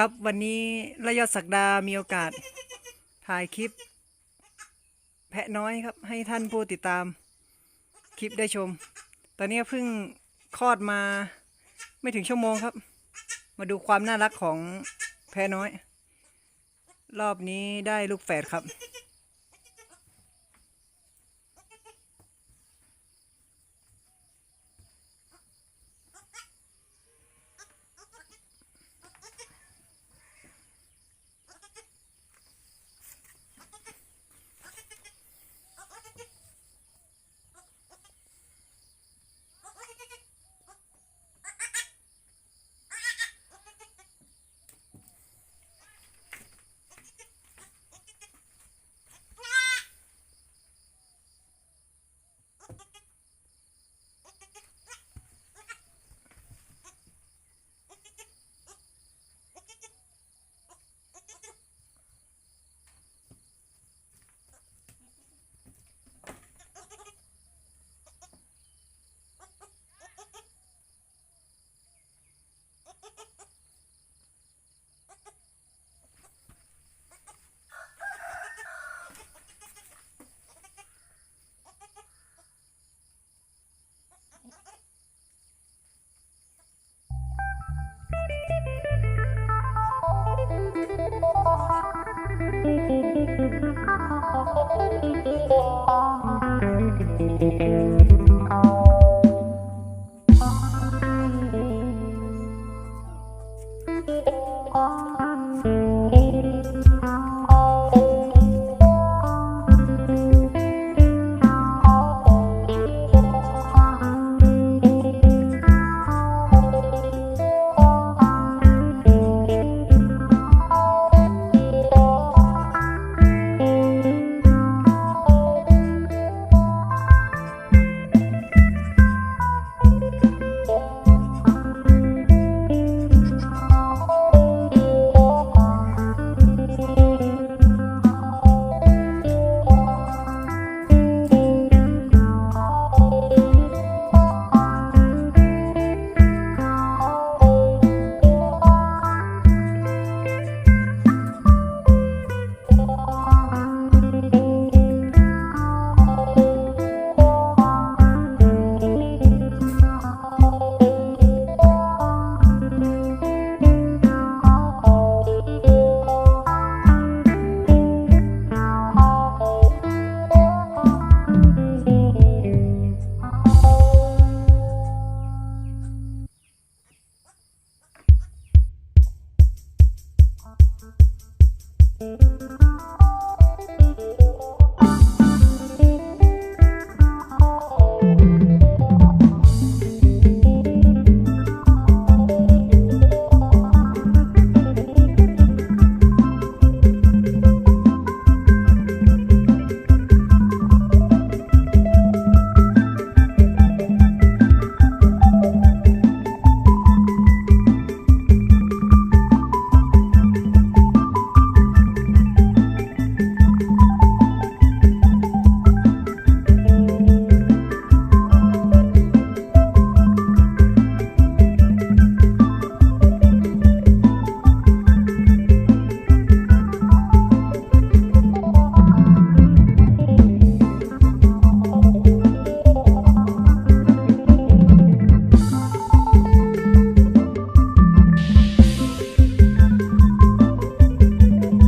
ครับวันนี้ระยะศักดามีโอกาสถ่ายคลิป แพะน้อยครับ ให้ท่านผู้ติดตามคลิปได้ชม ตอนนี้เพิ่งคลอดมาไม่ถึงชั่วโมงครับ มาดูความน่ารักของแพะน้อย รอบนี้ได้ลูกแฝดครับ Oh. Música